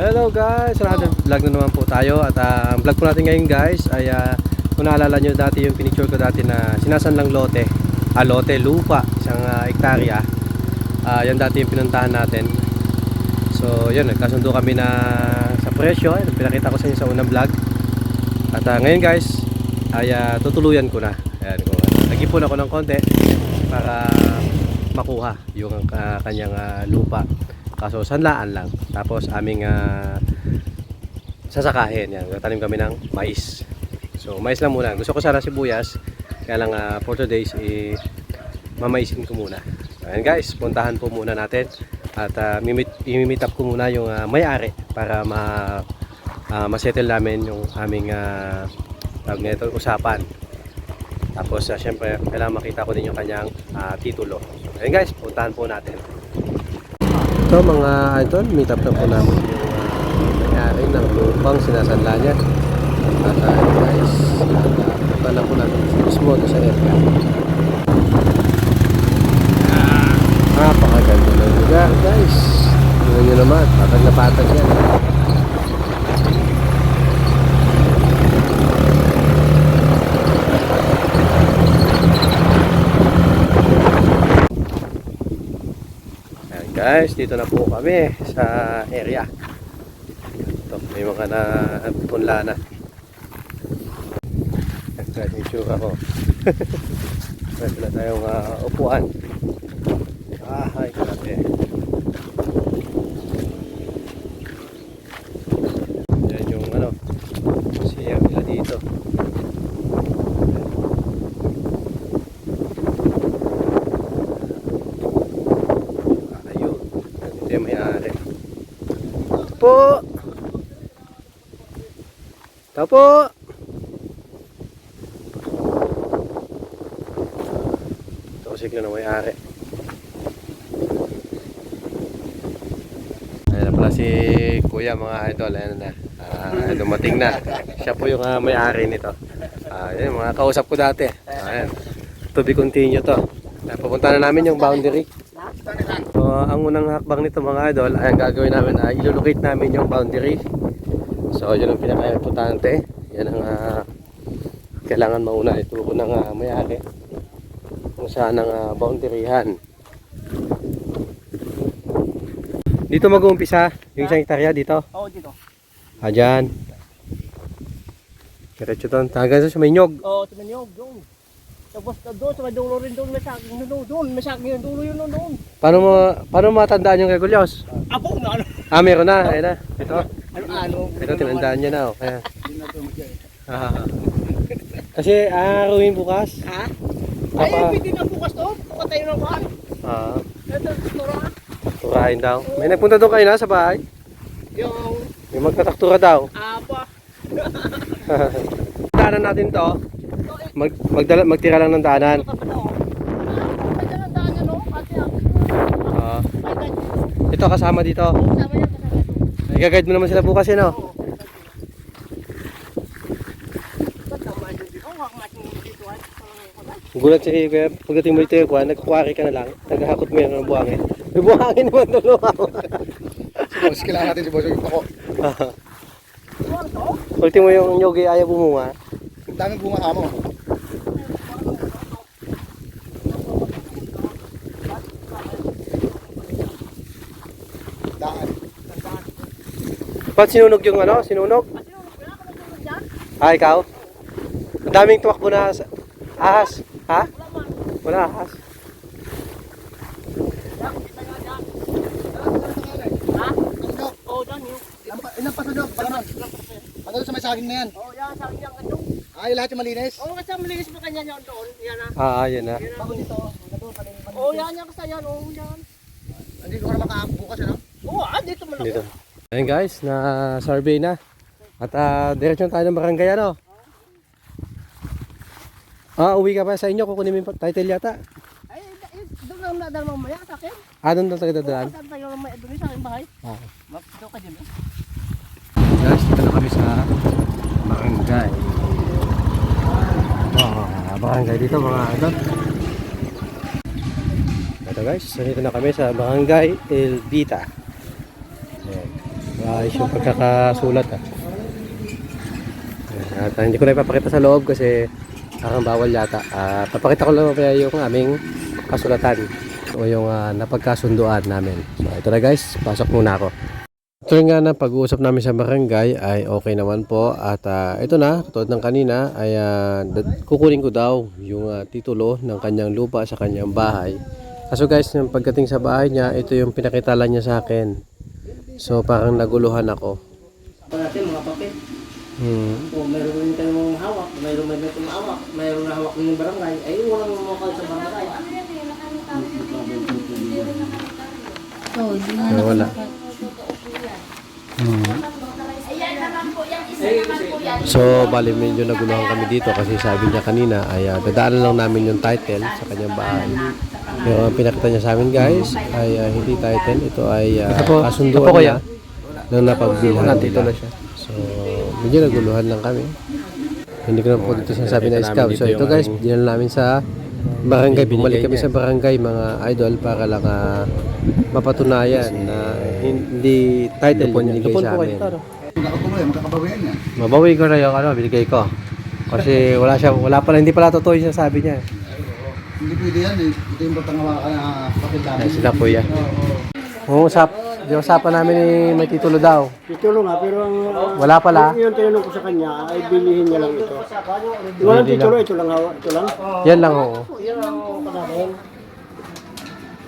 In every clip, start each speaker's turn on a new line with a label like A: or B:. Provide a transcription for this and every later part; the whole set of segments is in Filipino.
A: Hello guys, another vlog na naman po tayo. At ah, ang vlog po natin ngayon guys ay ah, kung naalala nyo dati yung pinicture ko dati na sinasanlang lote. Ah, lote, lupa, isang ah, ektarya Ah, yan dati yung pinuntahan natin. So yun, nagkasundo kami na sa presyo. Ayun, pinakita ko sa inyo sa unang vlog. At ah, ngayon guys ay ah, tutuluyan ko na. Ayan, kung, nag-ipon ako ng konti para makuha yung ah, kanyang ah, lupa kaso sanlaan lang. Tapos aming ah, sasakahin. Yan tanim kami ng mais. So mais lang muna. Gusto ko sana sibuyas kaya lang ah, for today's eh, mamaisin ko muna. So, ayan guys. Puntahan po muna natin. At uh, mimit, imimit up ko muna yung ah, may-ari para ma ah, masettle namin yung aming uh, tawag usapan. Tapos uh, syempre kailangan makita ko din yung kanyang ah, titulo. So, ayan guys. Puntahan po natin ito mga idol, meet up na po namin yung uh, may-ari ng lupang sinasanla niya. At uh, guys, punta na po namin mismo sa area. Ah, Napakaganda ng lugar guys. Tingnan nyo naman, patag na patag yan. Guys, dito na po kami sa area. Ito, may mga na punla na. Guys, yung tsura ko. Pwede na tayong uh, upuan. Ah, ay, grabe. Yan yung ano, siya nila dito. Ayun. Ito yung may-ari. Po! Tao po! Ito kasi na may-ari. Ayan na pala si Kuya mga idol. Ayan na. Ah, dumating na. Siya po yung ah, may-ari nito. Ah, yun, mga kausap ko dati. Ayan. To be continue to. Pupunta na namin yung boundary. So, ang unang hakbang nito mga idol, ay ang gagawin namin ay ilolocate namin yung boundary. So, yun ang pinaka-importante. Yan ang ah, kailangan mauna ituro ng uh, may-ari kung saan ang ah, boundaryhan. Dito mag-uumpisa yung isang hektarya dito.
B: Oo, dito.
A: Ah, dyan. Diretso doon. Hanggang sa may nyog.
B: Oo, sa Manyog, doon. Tapos na doon, sa may dulo rin doon, may saging na doon, doon, may saging yung dulo yun doon, doon.
A: Paano mo, paano mo matandaan yung regulyos?
B: Apo, na ano,
A: Ah, meron na. Ayun na. Ito.
B: ano, ano.
A: Ito, tinandaan niya na. Oh. Kaya. Ah. Kasi aarawin bukas.
B: Ha? Ay,
A: Papa.
B: pwede na bukas to, patayo ng kuhan.
A: Ah,
B: Ito, tura,
A: turahin daw. May nagpunta doon kayo na sa bahay.
B: yung,
A: May magtataktura daw.
B: apa,
A: Daanan natin to. Mag, magdala, magtira lang ng daanan.
B: no?
A: Ah,
B: guys,
A: ito kasama dito. I-guide mo naman sila bukas oh.
B: Natin dito, ay.
A: Gulat si Kuya, pagdating mo dito yung kuha, nagkukwari ka na lang. Naghahakot mo yan ng buhangin. May buhangin naman tulungan mo.
C: Boss, kailangan natin si Boss yung ako.
B: Huwag to?
A: Ultimo yung nyogi ayaw bumunga.
C: Ang daming bunga amo.
A: Ba't sinunog yung ano? Sinunog? Ah, ikaw? Ang daming tumakbo na sa... ahas. Ha?
B: Wala
A: ahas.
B: Yan, dyan yun.
C: Ilang pasunod? Pagkaman. Ano sa may saging na yan?
B: Yan.
C: Ay, lahat yung malinis.
B: Oo, kasi ang malinis pa kanya yun doon. Yan na.
A: Ah, ayun na.
B: Yan na.
C: Dito.
B: Oo, yan yan kasi yan. Oo, yan.
C: Hindi ko na makabukas ano?
B: Oo, ah, dito mo lang.
A: Dito. Ayun guys, na survey na. At uh, diretso tayo ng barangay ano. Ah, uwi ka pa sa inyo, kukunin mo yung title yata.
B: Ay, doon lang nadal mamaya sa akin.
A: Ah, doon doon tayo dadaan.
B: Oo, tayo mamaya doon sa aking bahay.
A: Ah.
B: Map, doon ka dyan. eh.
A: Guys, dito na kami sa barangay. Ah, barangay dito mga ano. Ito guys, so dito na kami sa barangay Elvita. Ayan. Ah, ayos yung pagkakasulat ah. At ah, hindi ko na ipapakita sa loob kasi parang bawal yata. Ah, papakita ko lang kaya yung aming kasulatan o yung ah, napagkasunduan namin. So ito na guys, pasok muna ako. Ito nga na pag-uusap namin sa barangay ay okay naman po at ah, ito na, katulad ng kanina ay dad- kukunin ko daw yung ah, titulo ng kanyang lupa sa kanyang bahay. Kaso guys, yung pagdating sa bahay niya, ito yung pinakita lang niya sa akin. So parang naguluhan ako.
B: natin mga papel.
A: Hmm.
B: Kung mayroon rin kayong hawak, mayroon may may hawak, mayroon na hawak ng barangay, ay walang mga sa barangay.
D: Oo, di nga
A: Pero wala. So, bali medyo naguluhan kami dito kasi sabi niya kanina ay uh, dadaanan lang namin yung title sa kanyang bahay. Pero ang pinakita niya sa amin guys ay ah, hindi title, ito ay uh, kasunduan niya na napagbilhan nila. So, medyo naguluhan lang kami. Hindi ko na po dito sinasabi na scout. So, ito guys, dinala namin sa barangay. Bumalik kami sa barangay mga idol para lang ah, mapatunayan na hindi title yung binigay sa amin. Mabawi ko na yung ano, binigay ko. Kasi wala siya, wala pala, hindi pala totoo yung sinasabi niya.
C: Hindi pwede yan eh. Ito yung patangawa ka na kapit
A: Ay,
C: namin.
A: sila po yan. Uusap, di usapan namin ni may titulo daw.
B: Titulo nga, pero ang
A: Wala pala.
B: yung tinanong ko sa kanya ay bilihin niya lang ito. Walang
A: Bili
B: titulo, ito lang hawak, ito lang.
A: Yan lang oo.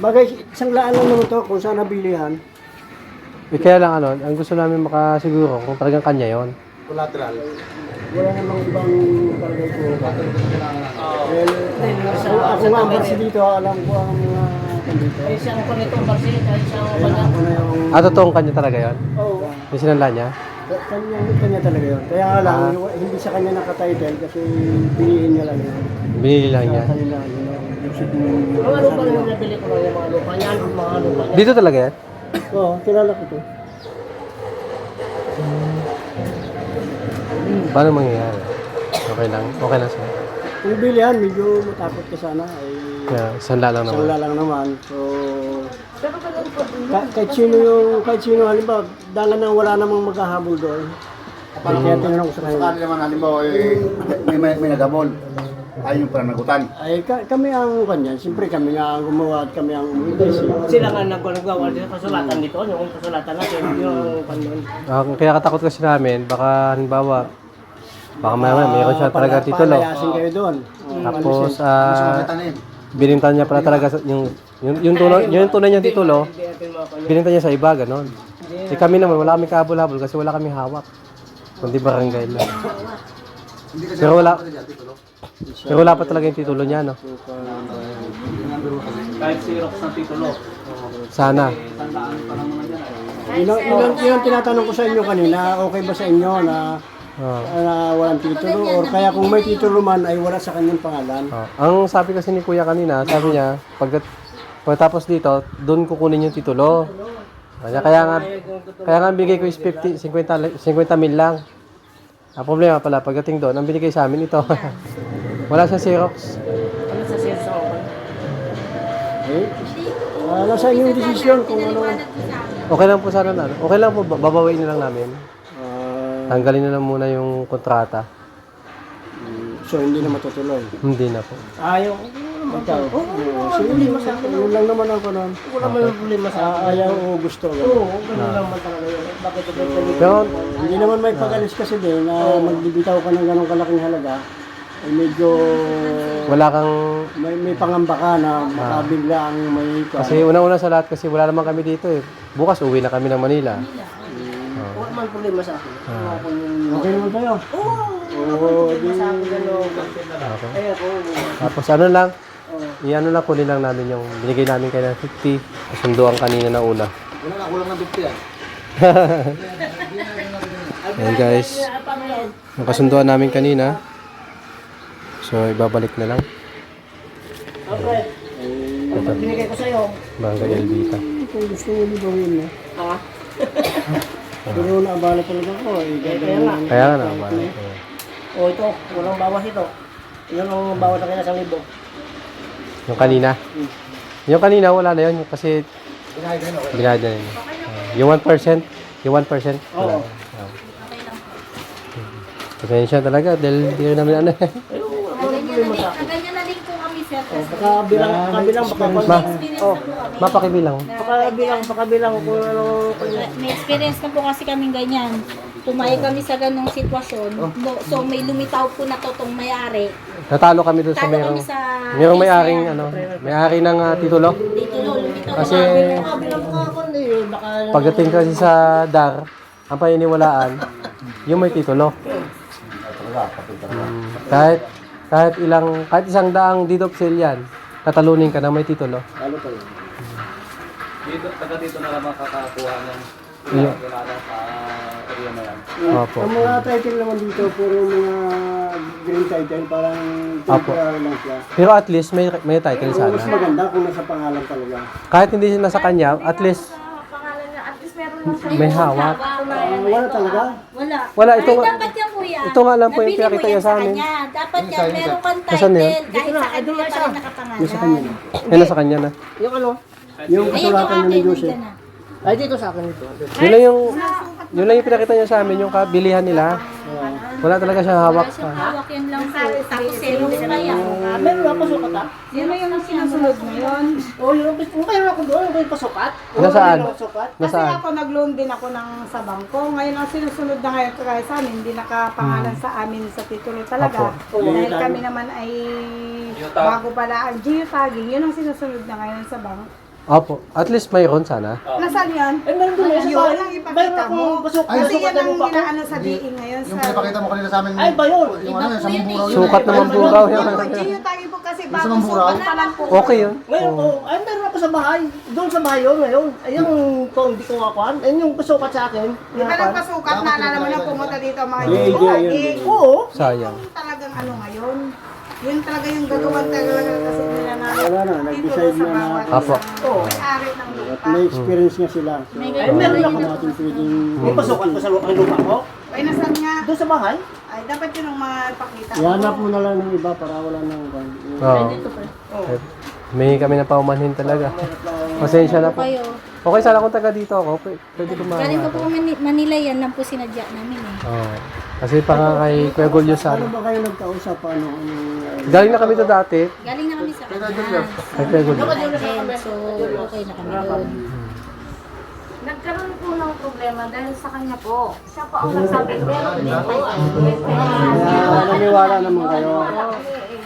B: Bagay, isang laan lang naman to kung saan nabilihan.
A: Eh, kaya lang ano, ang gusto namin makasiguro kung talagang kanya yon.
C: Collateral.
B: Wala namang ibang palagay ko. Well, ako, ako nga ang barsi dito, alam ko ang mga kandito. Ay, siyang ko nito, barsi, siyang kanya. Ako yung...
A: Ah, totoong kanya talaga yon.
B: Oo.
A: Yung sinanla niya.
B: Kanya, kanya talaga yun. Kaya nga lang, hindi sa kanya nakatitle kasi bilihin niya lang yun.
A: Binili lang niya.
B: Kanila, yun. Mga lupa yung nabili ko yung mga lupa niya, mga lupa niya.
A: Dito talaga yan?
B: Oo, kilala ko to.
A: Paano mangyayari? Okay lang. Okay lang siya.
B: Kung bilihan, medyo matakot ka sana. Ay,
A: Kaya, sanla lang naman.
B: lang naman. So, ka- kahit sino yung, kahit sino, halimbawa, dala nang wala namang maghahabol doon. Kaya tinanong ko sa
C: Sa
B: kanya.
C: kanila naman, halimbawa, eh, may, may, may nagabol. Ayaw yung pananagutan.
B: Ay, ka- kami ang kanyan. Siyempre kami nga ang gumawa at kami ang umintisi. Sila nga nagagawa dito kasulatan dito. Yung kasulatan natin, yung kanyan.
A: Ah, kaya katakot kasi namin, baka halimbawa, baka may, mayroon siya talaga titulo.
B: Palayasin kayo doon.
A: Tapos, ah,
C: makita na yun.
A: binintan niya pala talaga sa- yung yung yung tunay yung tunay niyang titulo binintan niya sa iba ganon. Eh kami naman wala kami kabul-habol kasi wala kami hawak. Kundi barangay lang. Pero wala pero wala pa talaga yung titulo niya no?
B: Kahit Xerox ng titulo.
A: sana.
B: Yun, ang- yun, ang- yun ang tinatanong ko sa inyo kanina, okay ba sa inyo na,
A: oh.
B: na walang titulo or kaya kung may titulo man ay wala sa kanyang pangalan?
A: Oh. ang sabi kasi ni kuya kanina sabi niya pag pagkatapos dito doon kukunin yung titulo kaya kaya nga kaya nga bigay ko is 50 50 50 mil lang ang problema pala pagdating doon ang binigay sa amin ito wala siyang Xerox
B: Ano sa Xerox? Eh, uh, nasa inyong desisyon kung ano.
A: Okay lang po sana na. Okay lang po, babawain na lang namin.
B: Ah,
A: Tanggalin na lang muna yung kontrata.
B: so hindi na matutuloy.
A: Hindi na po.
B: Ayaw. Ikaw. Oo, sige, yun lang naman ako nun. Wala man yung problema sa Ayaw o gusto. Oo, ganun lang man talaga yun. Bakit ito
A: Pero,
B: Hindi naman may pag-alis kasi din na magbibitaw ka ng ganong kalaking halaga. Ay medyo
A: wala kang...
B: may, may pangamba ka na makabigla ang may
A: Kasi unang-una sa lahat kasi wala naman kami dito eh. Bukas uwi na kami ng Manila.
B: Wala man problema sa akin. Okay naman kayo? Oo. Oo, di...
A: Okay.
B: Kaya ko,
A: Tapos ano lang, i-ano lang kunin lang namin yung binigay namin kayo ng 50. Kasunduan kanina na una.
C: Wala na, kulang ng 50 yan.
A: Ayan guys. Yung kasunduan namin kanina. So ibabalik na lang.
B: Okay. Ito. Binigay ko sa'yo.
A: Barangay Elvita.
B: Kung gusto mo gawin mo. Ha? Pero naabala talaga ko. Eh, kaya nga.
A: Kaya nga na, balik.
B: O ito, walang bawas ito. Yun ang bawas na sa libo.
A: Yung kanina. Yung kanina wala na yun kasi
C: Pinahid na yun,
A: binayad na yun. Ah, yung 1%, Yung 1%?
B: Oo.
A: Pasensya talaga dahil hindi rin namin ano eh.
D: Kaganyan na Kasi
B: Pakabilang, pakabilang, baka
A: Ma,
D: experience
B: Oh.
A: mapakibilang.
B: pakabilang, pakabilang kung ano.
D: May experience na po kasi kaming ganyan. Pumayag kami sa ganong sitwasyon.
A: Oh.
D: No, So may lumitaw po na totong mayari.
A: Natalo kami doon sa
D: Talo kami sa
A: mayroong may-aring ano, may-ari ng ah, titulo.
D: dito no, lumitaw
A: Kasi
B: Pakabilang ka eh. Baka
A: pagdating kasi sa DAR, ang paniniwalaan, yung may titulo. Hmm, kahit kahit ilang kahit isang daang deed of sale yan, tatalunin ka na may titulo.
B: Ano pa yun?
E: Dito, taga dito na lang makakakuha ng
A: Iyo.
E: wala na sa area na yan.
A: Opo.
B: Ang mga title naman dito, puro mga green title, parang
A: Opo.
B: temporary lang siya.
A: Pero at least may may title
B: Pero mas
A: sana.
B: maganda kung nasa pangalan talaga.
A: Kahit hindi nasa kanya, at least
D: pangalan niya. At least meron lang siya.
A: may hawak.
B: Ah, wala talaga.
D: Wala.
A: Wala, ito
D: Ay,
A: nga-
D: dapat.
A: Ito nga lang po yung
D: Nabili mo
A: pinakita
D: yan
A: niya sa amin.
D: kanya. Dapat yan, meron kang
A: Nasaan
D: title.
A: yan?
D: Kahit sa
B: na,
D: kanya
B: na
D: pa rin nakapangalan.
B: Yung sa kanya.
A: Yan nasa kanya na.
B: Yung ano? Yung
D: Ayan yung
B: kasulatan
D: akin,
B: niya ni Jose.
D: na.
B: Ay, dito sa akin ito.
A: Yun lang yung yun lang yung pinakita niya sa amin yung kabilihan nila. Wala talaga siya hawak.
D: Hawak yan lang po. Tapos zero pa yan.
B: Meron ako sukat ah.
F: Yan na yung sinusunod ngayon.
B: Oh, yung kung kayo ako doon, yung kayo pasukat.
A: Nasaan?
B: Yung sukat.
F: Kasi
A: Nasaan?
F: ako nag-loan din ako ng sa bangko. Ngayon ang sinusunod na ngayon kagaya sa amin, hindi nakapangalan sa amin sa titulo talaga. Dahil kami naman ay bago pala ang geotagging, yun ang sinusunod na ngayon sa bangko.
A: Opo. At least mayroon sana.
F: Nasaan yan?
B: Eh, meron doon sa
F: Yun
B: bahay.
F: ang ipakita mo.
C: Ay,
F: Kasi
C: sukat
F: yan
C: na
F: ang
C: ko.
F: inaano sa DE ngayon
C: Yung
F: sa...
C: pinapakita mo kanina sa amin.
B: Ay, ba yun?
C: Yung ano yun, sa Mamburaw yun.
A: Sukat
C: eh.
A: naman bugaw
F: Yung geotagging po kasi
C: Yung sa
F: bago
C: Mamburao?
F: sukat pa lang po.
A: Okay yun.
B: Ngayon ko, ay meron ako sa bahay. Doon sa bahay yun ngayon. Ay, yung kung hindi ko kakuan. Ayun yung pasukat sa akin.
F: Di ba nagpasukat na naalala mo na pumunta dito mga
B: yeah. Oo.
A: Sayang.
F: Yung talagang ano ngayon, yun talaga yung gagawin talaga kasi nila na
B: Wala na, nag-decide na na.
A: Apo.
B: Oo. At may experience nga sila. So, ay, meron ako natin pwedeng... May pasukat ko sa ang lupa ko.
F: Ay, nasan nga?
B: Doon sa bahay.
F: Ay, dapat yun ang mapakita.
B: Ihanap mo na lang ng iba para wala nang...
A: Oo. May kami na paumanhin talaga. Pasensya na po. Okay sana kung taga dito ako, pwede, kumawa.
D: Galing ko po Mani- Manila yan lang po sinadya namin eh.
A: Oo. Kasi pa nga kay Kuya Gulyo
B: Ano
A: sana.
B: ba kayo nagkausap? Ano? ano
A: Galing na kami to dati.
D: Galing na kami sa kanya.
A: Kay Kuya Gulyo.
D: And so, okay na kami doon.
G: Nagkaroon po ng problema dahil sa kanya po. Siya po ang nagsabi, meron din po.
B: Kaya naniwala naman kayo.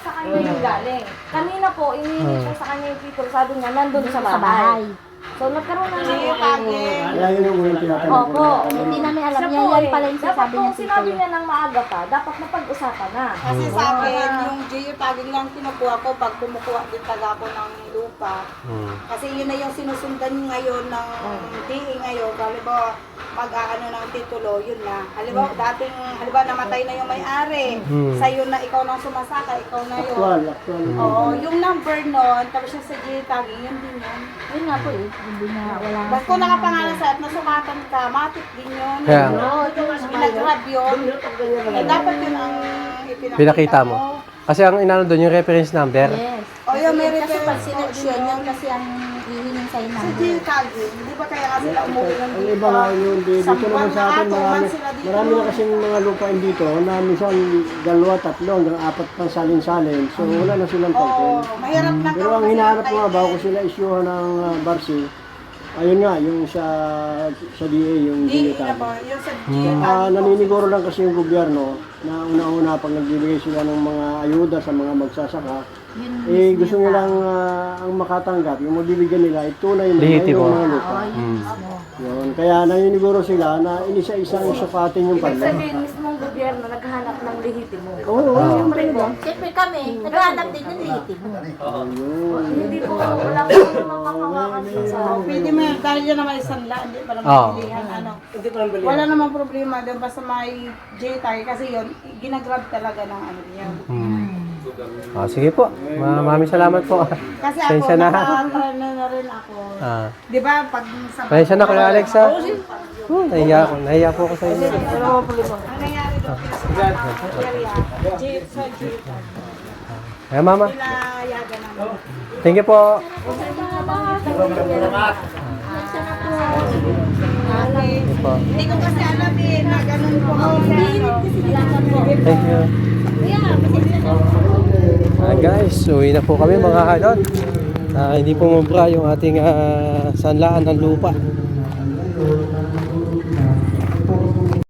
G: Sa kanya yung galing. Kanina po, inihingi po sa kanya yung titulo. Sabi niya, nandun sa
D: Sa
G: bahay. So, nagkaroon ng
B: Kaya yun yung unang tinatanong ko.
G: Opo.
D: Hindi namin alam
G: Siya
D: yan.
G: eh.
D: pala yung
G: Dapat
D: sinasabi
G: kung
D: niya
G: sinabi
D: titulo.
G: niya ng maaga pa, dapat napag-usapan na.
F: Kasi sa akin, yung geotagging lang kinukuha ko pag kumukuha din taga ako ng lupa.
A: Hmm.
F: Kasi yun na yung sinusundan ngayon ng DE ngayon. Halimbawa, mag-aano ng titulo, yun na. Halimbawa, dating, halimbawa, namatay na yung may-ari.
A: Hmm.
F: Sa'yo na ikaw nang sumasaka, ikaw na yun.
B: Actual, actual.
F: Oo, yung number nun, tapos yung sa geotagging, yun din yun.
D: Yun nga po eh. Hindi na wala.
F: Basta kung nakapangalan sa at nasukatan ka, matik din yun.
A: Kaya,
F: Pinag-grab yun. Eh, dapat yun ang ipinakita
A: pinakita mo. Kasi ang inano doon, yung reference number.
D: Yes.
F: O yun,
D: Kasi sineksyon, yan kasi ang hihingin sa'yo
F: Sa
D: ng
F: geotagging, di ba kaya nga sila umuwi ng
B: Ang iba nga yun, di- dito naman sa atin, marami, marami na kasing mga lupain dito na minsan dalawa, tatlo, hanggang apat pang salin-salin. So wala na silang
F: Oo,
B: title.
F: mahirap na
B: Pero ang hinahanap nga bago sila isyuhan ng uh, Barsi, ayun nga, yung sa, sa DA, yung
F: Di,
B: geotag.
F: ano, yung sa
B: Ah,
F: geotagging.
B: naniniguro lang kasi yung gobyerno na una-una pag nagbibigay sila ng mga ayuda sa mga magsasaka,
D: yun.
B: eh gusto nilang ah, ang makatanggap, yung mabibigyan nila, itunay na
A: Lehitimo.
B: yung mga lupa.
A: Hmm.
B: Yun. Kaya naniniguro sila na inisa-isang sukatin yung
G: Ibig
B: pala.
G: sabihin, mismong gobyerno naghahanap ng lehitimo.
B: Oo, oo, siyempre ba?
D: Siyempre kami, naghahanap din ng legitimo.
B: Ayun.
G: Hindi po, wala po namang makawakan sa
F: Pwede mo yan, dahil yun naman isang laan, di pa naman
A: Oo.
F: ano.
B: Hindi pa lang bali.
F: Wala namang problema doon, basta may geotag kasi yun, ginagrab talaga ng ano yan.
A: Hmm. Ah, sige po. Ma maraming salamat po.
F: Kasi ako,
A: Pasensya na.
F: na rin ako.
A: Ah.
F: Di ba, pag sa...
A: Pasensya na Kuya Alex ha. Hmm, nahiya ako. Nahiya po ako sa inyo.
F: Ang nangyari doon, area, G- sa geotag,
A: Kaya mama,
F: pinayagan
A: thank you po.
D: Salamat.
F: Okay.
A: Opo.
F: Hindi ko kasi alam eh, na ganun po.
G: Salamat po.
A: Thank you. Ah, guys, uwi na po kami mga kalon. Ah, hindi po mabra yung ating ah, sanlaan ng lupa.